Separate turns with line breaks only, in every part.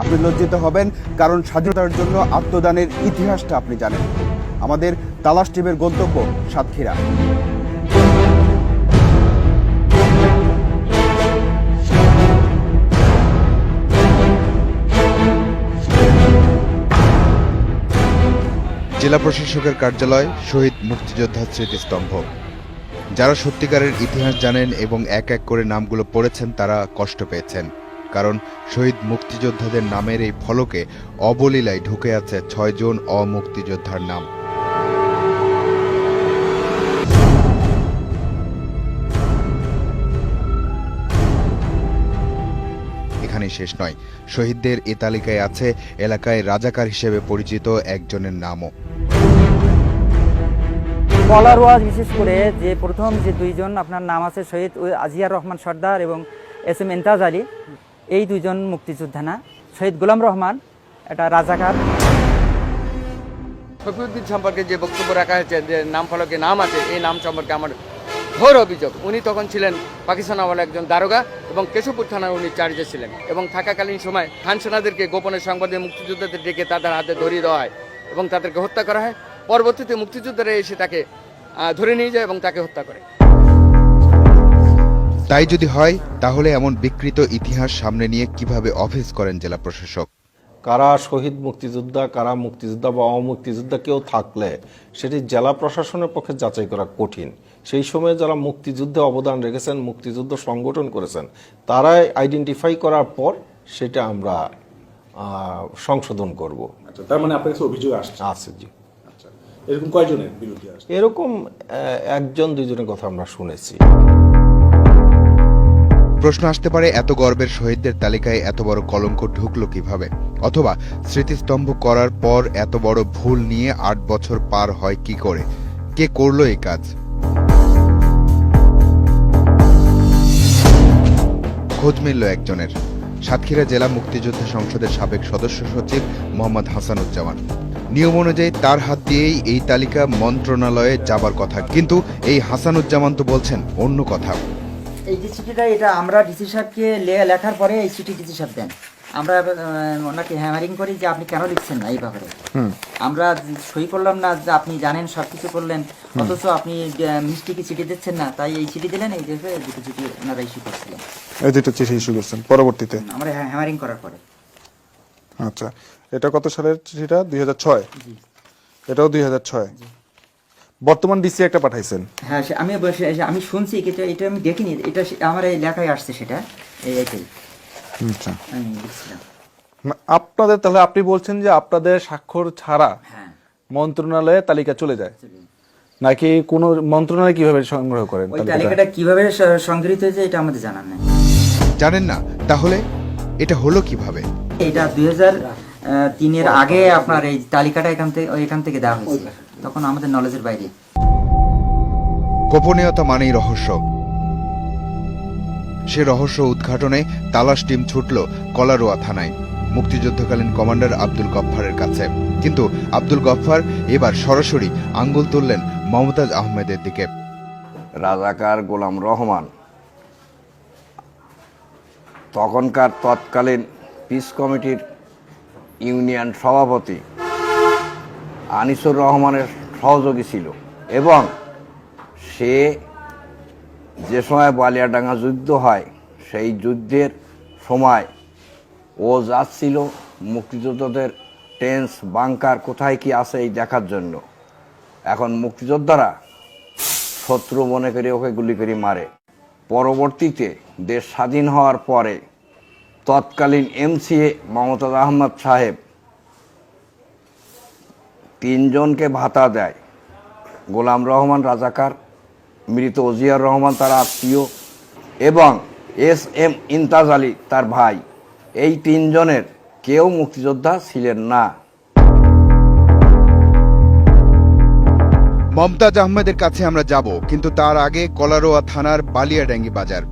আপনি লজ্জিত হবেন, কারণ স্বাধীনতার জন্য আত্মদানের ইতিহাসটা আপনি জানেন। আমাদের তালাশ টিমের গন্তব্য সাতক্ষীরা।
জেলা প্রশাসকের কার্যালয় শহীদ মুক্তিযোদ্ধা স্মৃতিস্তম্ভ। যারা সত্যিকারের ইতিহাস জানেন এবং এক এক করে নামগুলো পড়েছেন, তারা কষ্ট পেয়েছেন। কারণ শহীদ মুক্তিযোদ্ধাদের নামের এই ফলকে অবলীলায় ঢুকে আছে ছয়জন অমুক্তিযোদ্ধার নাম। এখানেই শেষ নয়। শহীদদের এ তালিকায় আছে এলাকায় রাজাকার হিসেবে পরিচিত একজনের নামও।
কলারওয়াজ বিশেষ করে যে প্রথম যে দুইজন আপনার নাম আছে শহীদ আজিয়ার রহমান সর্দার এবং এস এম এন্তাজ আলী। এই দুইজন মুক্তিযোদ্ধা না। শহীদ গোলাম রহমান, এটা রাজাকার।
শফিউদ্দিন সম্পর্কে যে বক্তব্য রাখা হয়েছে, যে নাম ফলকে নাম আছে, এই নাম সম্পর্কে আমার ঘোর অভিযোগ। উনি তখন ছিলেন পাকিস্তান আমলে একজন দারোগা এবং কেশবপুর থানার উনি চার্জে ছিলেন এবং থাকাকালীন সময় খান সেনাদেরকে গোপনে সংবাদে মুক্তিযোদ্ধাদের ডেকে তাদের হাতে ধরিয়ে দেওয়া হয় এবং তাদেরকে হত্যা করা হয়। পরবর্তীতে মুক্তিযোদ্ধারা এসে তাকে ধরে নিয়ে যায় এবং তাকে হত্যা করে।
তাই যদি হয় তাহলে এমন বিকৃত ইতিহাস সামনে নিয়ে কীভাবে অফিস করেন জেলা প্রশাসক?
কারা শহীদ মুক্তিযোদ্ধা কারা মুক্তিযোদ্ধা বা অমুক্তিযোদ্ধা কেউ থাকলে সেটি জেলা প্রশাসনের পক্ষে যাচাই করা কঠিন। সেই সময়ে যারা মুক্তিযুদ্ধে অবদান রেখেছেন মুক্তিযুদ্ধ সংগঠন করেছেন তারাই আইডেন্টিফাই করার পর সেটা আমরা সংশোধন করব।
আচ্ছা তার মানে আপনার কাছে অভিযোগ আসছে?
আছে জি।
আচ্ছা এরকম কয়জনের বিরুদ্ধে আসছে?
এরকম একজন দুইজনের কথা আমরা শুনেছি।
প্রশ্ন আসতে পারে, এত গর্বের শহীদদের তালিকায় এত বড় কলঙ্ক ঢুকলো কীভাবে? অথবা স্মৃতিস্তম্ভ করার পর এত বড় ভুল নিয়ে আট বছর পার হয় কি করে? কে করল এই কাজ? খোঁজ মিলল একজনের। সাতক্ষীরা জেলা মুক্তিযোদ্ধা সংসদের সাবেক সদস্য সচিব মোহাম্মদ হাসানুজ্জামান। নিয়ম অনুযায়ী তার হাত দিয়েই এই তালিকা মন্ত্রণালয়ে যাবার কথা। কিন্তু এই হাসানুজ্জামান তো বলছেন অন্য কথা।
এই যে চিঠিটা এটা আমরা ডিসি সাহেবকে লেখার পরে এই চিঠি ডিসি সাহেব দেন। আমরা ওনাকে হ্যামারিং করি যে আপনি কেন লিখছেন না এই ব্যাপারে। আমরা সই করলাম না যে আপনি জানেন সব কিছু করলেন অথচ আপনি আহ, মিষ্টিকে চিঠি দিচ্ছেন না তাই এই চিঠি দিলেন এই দেখে দুটো চিঠি ওনারা ইস্যু করছিলেন।
এই দুটো চিঠি ইস্যু করছেন পরবর্তীতে?
আমরা হ্যামারিং করার পরে।
আচ্ছা এটা কত সালের চিঠিটা? দুই হাজার ছয়? এটাও দুই হাজার ছয়? বর্তমান ডিসি একটা পাঠাইছেন।
হ্যাঁ আমি আমি শুনছি কিন্তু এটা আমি দেখিনি এটা আমার এই লেখায় আসছে সেটা এই
আচ্ছা।
আমি লিখছিলাম।
আপনাদের তাহলে আপনি বলছেন যে আপনাদের স্বাক্ষর ছাড়া
হ্যাঁ।
মন্ত্রণালয়ে তালিকা চলে যায়? নাকি কোন মন্ত্রণালয় কীভাবে সংগ্রহ করেন
ওই
তালিকাটা?
তালিকাটা কীভাবে সংগৃহীত হয়েছে এটা আমাদের জানা নেই।
জানেন না? তাহলে এটা হলো কীভাবে?
এটা দুই হাজার তিনের আগে আপনার এই তালিকাটা এখান থেকে এখান থেকে দেওয়া হয়েছে। তখন আমাদের নলেজের বাইরে।
গোপনীয়তা মানেই রহস্য। সে রহস্য উদ্ঘাটনে তালাশ টিম ছুটল কলারোয়া থানায়। মুক্তিযুদ্ধকালীন কমান্ডার আব্দুল গফফারের কাছে। কিন্তু আব্দুল গফফার এবার সরাসরি আঙ্গুল তুললেন মমতাজ আহমেদের দিকে।
রাজাকার গোলাম রহমান তখনকার তৎকালীন পিস কমিটির ইউনিয়ন সভাপতি আনিসুর রহমানের সহযোগী ছিল। এবং সে যে সময় বালিয়াডাঙ্গা যুদ্ধ হয়, সেই যুদ্ধের সময় ও যাচ্ছিল মুক্তিযোদ্ধাদের টেন্স, বাংকার কোথায় কি আছে এই দেখার জন্য। এখন মুক্তিযোদ্ধারা শত্রু মনে করে ওকে গুলি করে মারে। পরবর্তীতে দেশ স্বাধীন হওয়ার পরে তৎকালীন এমসিএ মমতাজ আহমদ সাহেব তিনজনকে ভাতা দেয়। গোলাম রহমান রাজাকার, মৃত ওজিয়ার রহমান তার আত্মীয় এবং এস এম ইন্তাজ আলী তার ভাই। এই তিনজনের কেউ মুক্তিযোদ্ধা ছিলেন না।
মমতাজ আহমেদের কাছে আমরা যাব, কিন্তু তার আগে কলারোয়া থানার বালিয়াডাঙ্গি বাজার।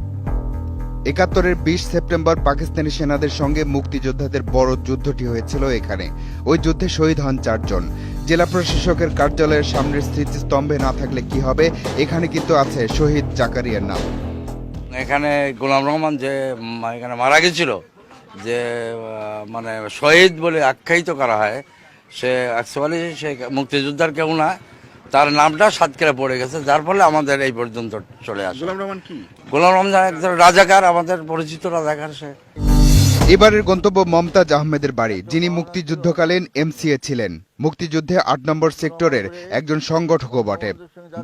একাত্তরের বিশ সেপ্টেম্বর পাকিস্তানি সেনাদের সঙ্গে মুক্তিযোদ্ধাদের বড় যুদ্ধটি হয়েছিল এখানে। ওই যুদ্ধে শহীদ হন চারজন। জেলা প্রশাসকের কার্যালয়ের সামনের স্মৃতিস্তম্ভে না থাকলে কি হবে? এখানে কিন্তু আছে শহীদ জাকারিয়ার নাম।
এখানে গোলাম রহমান যে এখানে মারা গেছিল যে মানে শহীদ বলে আখ্যায়িত করা হয় সে অ্যাকচুয়ালি সে মুক্তিযোদ্ধার কেউ না তার নামটা সাতক্ষীরা পড়ে গেছে যার ফলে আমাদের এই পর্যন্ত চলে আসে।
গোলাম রহমান কি?
গোলাম রহমান একজন রাজাকার আমাদের পরিচিত রাজাকার সে।
এবারের গন্তব্য মমতাজ আহমেদের বাড়ি, যিনি মুক্তিযুদ্ধকালীন এমসিএ ছিলেন। মুক্তিযুদ্ধে আট নম্বর সেক্টরের একজন সংগঠকও বটে।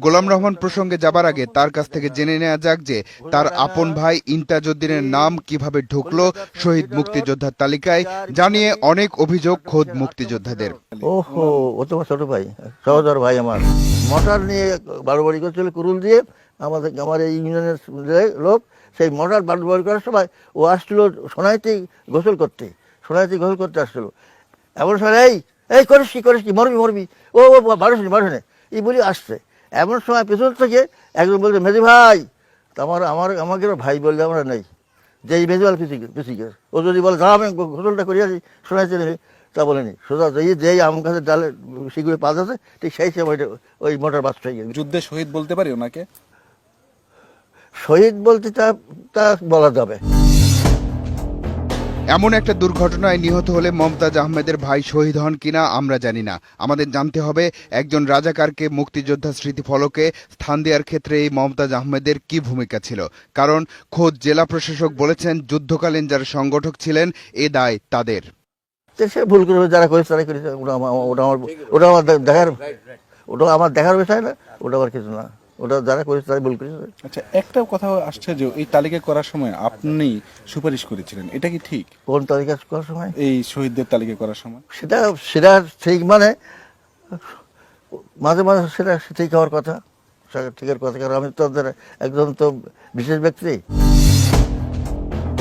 গোলাম রহমান প্রসঙ্গে যাবার আগে তার কাছ থেকে জেনে নেওয়া যাক যে তার আপন ভাই ইন্তাজউদ্দিনের নাম কীভাবে ঢুকলো শহীদ মুক্তিযোদ্ধার তালিকায়, জানিয়ে অনেক অভিযোগ খোদ মুক্তিযোদ্ধাদের।
ওহো, ও তোমার ছোট ভাই, সহদর ভাই আমার। মোটর নিয়ে করছিল, কুরুল দিয়ে। আমাদের, আমার ইউনিয়নের লোক সেই মোটর বারো বাড়ি করার সময় ও আসছিল সোনাইতে গোসল করতে সোনাইতে গোসল করতে আসছিল। এমন সময়, এই এই, করিস কি করিস কি, মরবি মরবি। ও ও মানুষ নে মানুষ এই বলি আসছে। এমন সময় পেছন থেকে একজন বলছে, মেজি ভাই আমার আমার আমাকে ভাই বললে আমরা নেই। যে এই মেজুয়াল পিছিয়ে পিছিয়ে ও যদি বলে দাঁড়া আমি গোসলটা করিয়াছি শোনাইতে নেবে তা বলেনি। সোজা যেই যেই আম গাছের ডালে শিগুড়ে পাত আছে, ঠিক সেই সময় ওই মোটর বাস
যুদ্ধে শহীদ বলতে পারি ওনাকে?
শহীদ বলতে তা তা বলা যাবে।
এমন একটা দুর্ঘটনায় নিহত হলে মমতাজ আহমেদের ভাই শহীদ হন কিনা আমরা জানি না। আমাদের জানতে হবে একজন রাজাকারকে মুক্তিযোদ্ধা স্মৃতিফলকে স্থান দেওয়ার ক্ষেত্রে এই মমতাজ আহমেদের কি ভূমিকা ছিল। কারণ খোদ জেলা প্রশাসক বলেছেন যুদ্ধকালীন যারা সংগঠক ছিলেন এ দায় তাদের।
সে ভুল করবে যারা করেছে তারাই করেছে। ওটা আমার ওটা আমার ওটা আমার দেখার ওটা আমার দেখার বিষয় না ওটা আমার কিছু না। ওটা যারা করেছে তারা ভুল করেছে।
আচ্ছা একটা কথা আসছে যে এই তালিকা করার সময় আপনি সুপারিশ করেছিলেন এটা কি ঠিক?
কোন তালিকা করার সময়?
এই শহীদদের তালিকা করার সময়।
সেটা সেটা ঠিক মানে মাঝে মাঝে সেটা ঠিক হওয়ার কথা ঠিক ঠিকের কথা কারণ আমি তো একদম একজন তো বিশেষ ব্যক্তি।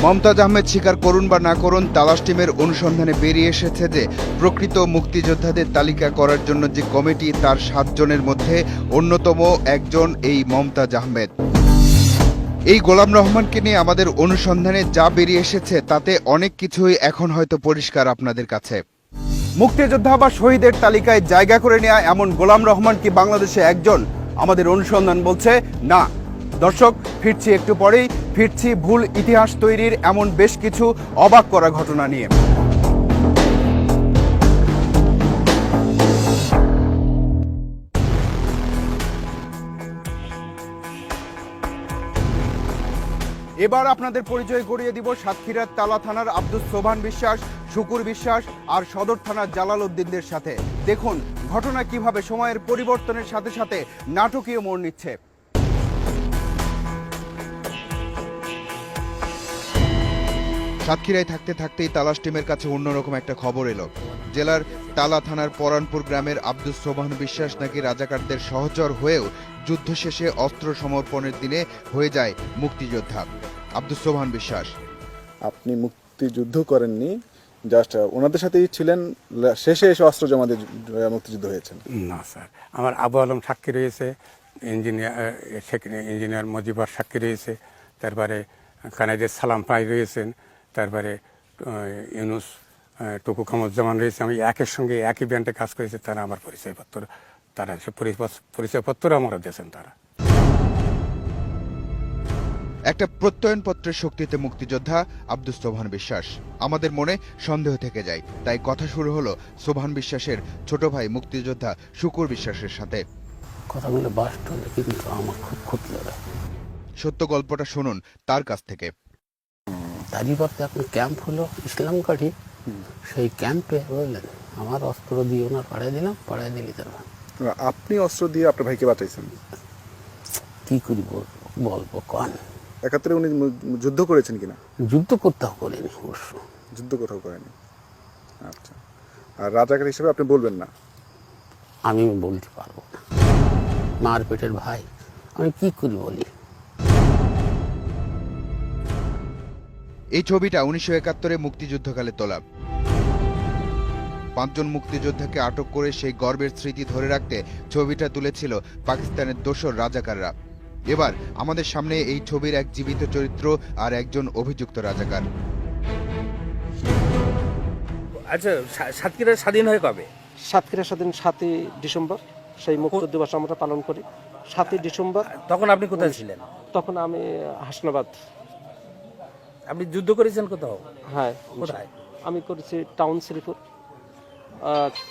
মমতাজ আহমেদ স্বীকার করুন বা না করুন, তালাশ টিমের অনুসন্ধানে বেরিয়ে এসেছে যে প্রকৃত মুক্তিযোদ্ধাদের তালিকা করার জন্য যে কমিটি, তার সাতজনের মধ্যে অন্যতম একজন এই মমতাজ আহমেদ। এই গোলাম রহমানকে নিয়ে আমাদের অনুসন্ধানে যা বেরিয়ে এসেছে, তাতে অনেক কিছুই এখন হয়তো পরিষ্কার আপনাদের কাছে।
মুক্তিযোদ্ধা বা শহীদের তালিকায় জায়গা করে নেওয়া এমন গোলাম রহমান কি বাংলাদেশে একজন? আমাদের অনুসন্ধান বলছে, না। দর্শক, ফিরছি একটু পরেই, ফিরছি ভুল ইতিহাস তৈরির এমন বেশ কিছু অবাক করা ঘটনা নিয়ে। এবার আপনাদের পরিচয় করিয়ে দিব সাতক্ষীরার তালা থানার আব্দুল সোভান বিশ্বাস, শুকুর বিশ্বাস আর সদর থানার জালাল উদ্দিনদের সাথে। দেখুন, ঘটনা কীভাবে সময়ের পরিবর্তনের সাথে সাথে নাটকীয় মোড় নিচ্ছে।
সাতক্ষীরায় থাকতে থাকতেই তালাশ টিমের কাছে অন্যরকম একটা খবর এলো। জেলার তালা থানার পরানপুর গ্রামের আব্দুল সোবাহন বিশ্বাস নাকি রাজাকারদের সহচর হয়েও যুদ্ধ শেষে অস্ত্র সমর্পণের দিনে হয়ে যায় মুক্তিযোদ্ধা। আব্দুল সোবহান বিশ্বাস।
আপনি মুক্তিযুদ্ধ করেননি জাস্ট ওনাদের সাথেই ছিলেন শেষে এসে অস্ত্র জমা দিয়ে মুক্তিযুদ্ধ হয়েছেন।
না স্যার। আমার আবু আলম সাক্ষী রয়েছে ইঞ্জিনিয়ার ইঞ্জিনিয়ার মজিবর সাক্ষী রয়েছে তারপরে কানাইদের সালাম পাই রয়েছেন তারপরে ইউনুস টুকু কামুজ্জামান রয়েছে। আমি একের সঙ্গে একই ব্যান্ডে কাজ করেছি তারা আমার পরিচয়পত্র তারা সে পরিচয়পত্র আমরা দিয়েছেন তারা।
একটা প্রত্যয়নপত্রের শক্তিতে মুক্তিযোদ্ধা আব্দুল সোবহান বিশ্বাস। আমাদের মনে সন্দেহ থেকে যায় তাই কথা শুরু হলো সোবহান বিশ্বাসের ছোট ভাই মুক্তিযোদ্ধা শুকুর বিশ্বাসের সাথে।
কথাগুলো বাস্ট হলে কিন্তু আমার খুব লাগে।
সত্য গল্পটা শুনুন তার কাছ থেকে।
পথে এখন ক্যাম্প হলো ইসলামকাঠি সেই ক্যাম্পে বুঝলেন আমার অস্ত্র দিয়ে ওনার পাড়ায় দিলাম পাড়ায় দিলি তার
আপনি অস্ত্র দিয়ে আপনার ভাইকে বাঁচাইছেন?
কি করি বলব বলব কন?
একাত্তরে উনি যুদ্ধ করেছেন কিনা?
যুদ্ধ করতেও করিনি অবশ্য।
যুদ্ধ কোথাও করেনি। আচ্ছা। আর রাজাকার হিসেবে আপনি বলবেন না?
আমি বলতে পারব না। মার পেটের ভাই আমি কি করি বলি?
এই ছবিটা উনিশশো একাত্তরে মুক্তিযুদ্ধকালে তোলা। পাঁচজন মুক্তিযোদ্ধাকে আটক করে সেই গর্বের স্মৃতি ধরে রাখতে ছবিটা তুলেছিল পাকিস্তানের দোসর রাজাকাররা। এবার আমাদের সামনে এই ছবির এক জীবিত চরিত্র আর একজন অভিযুক্ত রাজাকার।
আচ্ছা সা- সাতক্ষীরা স্বাধীন হয় কবে?
সাতক্ষীরা স্বাধীন সাতই ডিসেম্বর সেই মুক্ত দিবস আমরা পালন করি। সাতই ডিসেম্বর।
তখন আপনি কোথায় ছিলেন?
তখন আমি হাসনাবাদ
আপনি যুদ্ধ করেছেন কোথাও?
হ্যাঁ
কোথায়?
আমি করেছি টাউন শ্রীপুর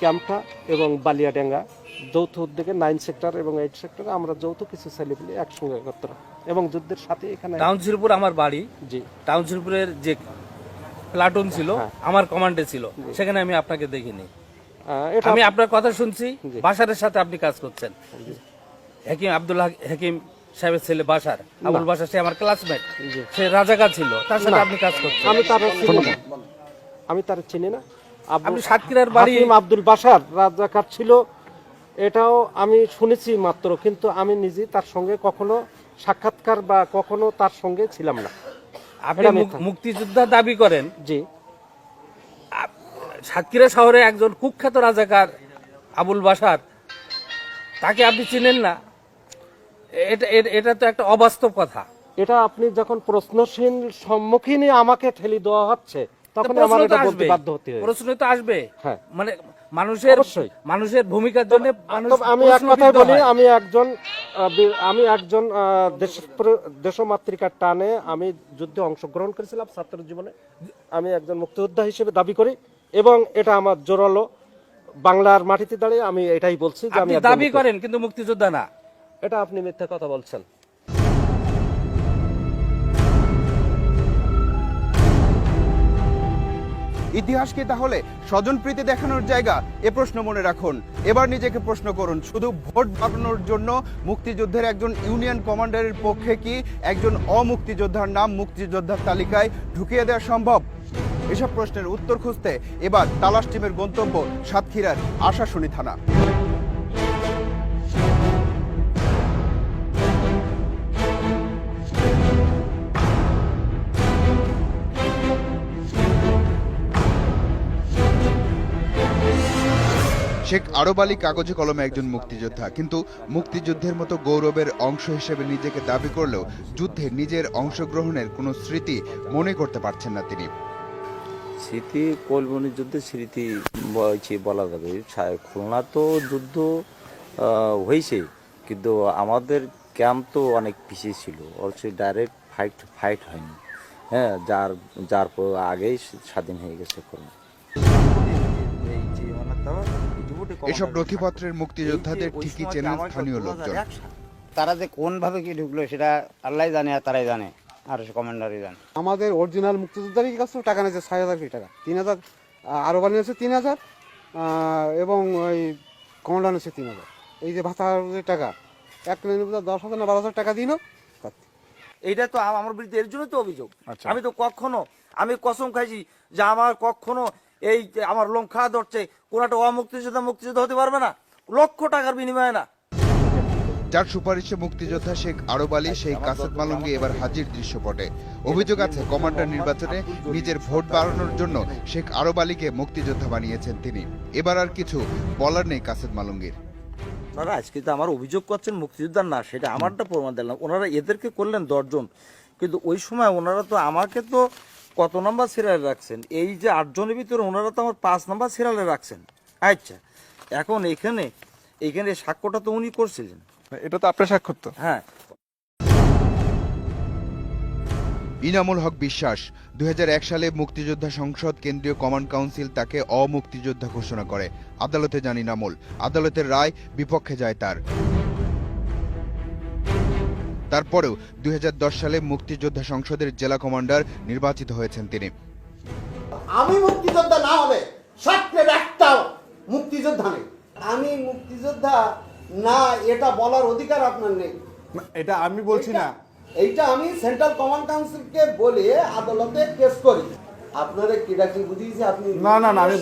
ক্যাম্পটা এবং বালিয়াডাঙ্গা যৌথ উদ্যোগে নাইন সেক্টর এবং এইট সেক্টরে আমরা যৌথ কিছু ছেলেপিলে একসঙ্গে একত্র এবং যুদ্ধের সাথে এখানে
টাউনশিলপুর আমার বাড়ি।
জি।
টাউনশিলপুরের যে প্লাটুন ছিল
হ্যাঁ।
আমার কমান্ডে ছিল। সেখানে আমি আপনাকে দেখিনি। আমি আপনার কথা শুনছি। বাসারের সাথে আপনি কাজ করছেন। হাকিম আব্দুল্লাহ হাকিম সাহেবের ছেলে বাসার আবুল বাসার সে আমার ক্লাসমেট সে রাজাকার ছিল তার সাথে আপনি কাজ করছেন।
আমি তার আমি তার চিনি না।
আপনি সাতক্ষীরার বাড়ি
আব্দুল বাসার রাজাকার ছিল। এটাও আমি শুনেছি মাত্র কিন্তু আমি নিজে তার সঙ্গে কখনো সাক্ষাৎকার বা কখনো তার সঙ্গে ছিলাম না।
আপনি মুক্তিযোদ্ধা দাবি করেন।
জি।
সাতক্ষীরা শহরে একজন কুখ্যাত রাজাকার আবুল বাসার তাকে আপনি চিনেন না? এটা এটা- তো একটা অবাস্তব কথা।
এটা আপনি যখন প্রশ্নশীল সম্মুখীনই আমাকে ঠেলি দেওয়া হচ্ছে তখন আমার এটা বলতে বাধ্য হতে
প্রশ্ন তো আসবে।
হ্যাঁ।
মানে মানুষের মানুষের ভূমিকার জন্য
আমি এক কথাই বলি আমি একজন আমি একজন দেশপ্র- দেশমাতৃকার টানে আমি যুদ্ধে অংশগ্রহণ করেছিলাম ছাত্র জীবনে। আমি একজন মুক্তিযোদ্ধা হিসেবে দাবি করি এবং এটা আমার জোরালো বাংলার মাটিতে দাঁড়িয়ে আমি এটাই বলছি যে আমি
আপনি দাবি করেন কিন্তু মুক্তিযোদ্ধা না।
এটা আপনি মিথ্যা কথা বলছেন।
ইতিহাস কি তাহলে? স্বজনপ্রীতি দেখানোর জায়গা? এ প্রশ্ন মনে রাখুন। এবার নিজেকে প্রশ্ন করুন, শুধু ভোট বাড়ানোর জন্য মুক্তিযুদ্ধের একজন ইউনিয়ন কমান্ডারের পক্ষে কি একজন অমুক্তিযোদ্ধার নাম মুক্তিযোদ্ধার তালিকায় ঢুকিয়ে দেওয়া সম্ভব? এসব প্রশ্নের উত্তর খুঁজতে এবার তালাশ টিমের গন্তব্য সাতক্ষীরার আশাশুনি থানা।
শেখ আরব আলী কাগজে কলমে একজন মুক্তিযোদ্ধা কিন্তু মুক্তিযুদ্ধের মতো গৌরবের অংশ হিসেবে নিজেকে দাবি করলেও যুদ্ধে নিজের অংশগ্রহণের কোনো স্মৃতি মনে করতে পারছেন না তিনি
স্মৃতি কোলবনি যুদ্ধের স্মৃতি বলা যাবে খুলনা তো যুদ্ধ হয়েছে কিন্তু আমাদের ক্যাম্প তো অনেক পিছিয়ে ছিল অবশ্য ডাইরেক্ট ফাইট ফাইট হয়নি হ্যাঁ যার যার আগেই স্বাধীন হয়ে গেছে খুলনা
এসব নথিপত্রের মুক্তিযোদ্ধাদের ঠিকই চেনেন স্থানীয় লোকজন।
তারা যে কোন ভাবে কি ঢুকলো সেটা আল্লাহ জানে আর তারাই জানে। আর কমান্ডারই জানে।
আমাদের অরিজিনাল মুক্তিযোদ্ধারই কাছে টাকা নিয়েছে ছয় হাজার কোটি টাকা। তিন হাজার আরও বাড়ি নিয়েছে তিন হাজার এবং ওই কমান্ডার নিয়েছে তিন হাজার। এই যে ভাতার যে টাকা এক কিলোমিটার দশ হাজার না বারো হাজার টাকা দিল
এইটা তো আমার বিরুদ্ধে এর জন্য তো অভিযোগ।
আচ্ছা।
আমি তো কখনো আমি কসম খাইছি যে আমার কখনো এই যে আমার লোম খাওয়া ধরছে কোন একটা অমুক্তিযোদ্ধা মুক্তিযোদ্ধা হতে পারবে না? লক্ষ টাকার বিনিময়ে না।
যার সুপারিশে মুক্তিযোদ্ধা শেখ আরব আলী সেই কাসেদ মালঙ্গি এবার হাজির দৃশ্যপটে। অভিযোগ আছে কমান্ডার নির্বাচনে নিজের ভোট বাড়ানোর জন্য শেখ আরব আলীকে মুক্তিযোদ্ধা বানিয়েছেন তিনি। এবার আর কিছু বলার নেই কাসেদ মালঙ্গির।
ওনারা আজকে তো আমার অভিযোগ করছেন মুক্তিযোদ্ধার না সেটা আমারটা প্রমাণ দিলাম। ওনারা এদেরকে করলেন দশজন। কিন্তু ওই সময় ওনারা তো আমাকে তো কত নাম্বার সিরিয়ালে রাখছেন? এই যে আটজনের ভিতরে ওনারা তো আমার পাঁচ নাম্বার সিরিয়ালে রাখছেন। আচ্ছা এখন এখানে এখানে সাক্ষ্যটা তো উনি করছিলেন।
এটা তো আপনার স্বাক্ষর তো।
হ্যাঁ।
ইনামুল হক বিশ্বাস দুই হাজার এক সালে মুক্তিযোদ্ধা সংসদ কেন্দ্রীয় কমান্ড কাউন্সিল তাকে অমুক্তিযোদ্ধা ঘোষণা করে। আদালতে যান ইনামুল। আদালতের রায় বিপক্ষে যায় তার। তারপরেও দুই হাজার দশ সালে মুক্তিযোদ্ধা সংসদের জেলা কমান্ডার নির্বাচিত হয়েছেন তিনি।
আমি মুক্তিযোদ্ধা না হলে সাতটের একটাও মুক্তিযোদ্ধা নেই। আমি মুক্তিযোদ্ধা না এটা বলার অধিকার আপনার নেই।
এটা আমি বলছি না।
এইটা আমি সেন্ট্রাল কমান্ড কাউন্সিলকে বলে আদালতে কেস করি। আপনারা কিটা কি বুঝিয়েছে আপনি
না না না আমি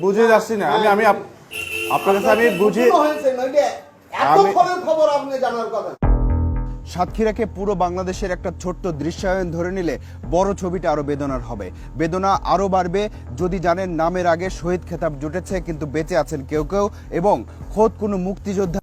বুঝে যাচ্ছি না। আমি আমি আপনার কাছে আমি বুঝি
বুঝানো হয়েছে নইলে এত
আমি-
খবর খবর আপনি জানার কথা।
সাতক্ষীরাকে পুরো বাংলাদেশের একটা ছোট্ট দৃশ্যায়ন ধরে নিলে বড় ছবিটা আরও বেদনার হবে। বেদনা আরও বাড়বে, যদি জানেন নামের আগে শহীদ খেতাব জুটেছে, কিন্তু বেঁচে আছেন কেউ কেউ এবং খোদ কোনো মুক্তিযোদ্ধা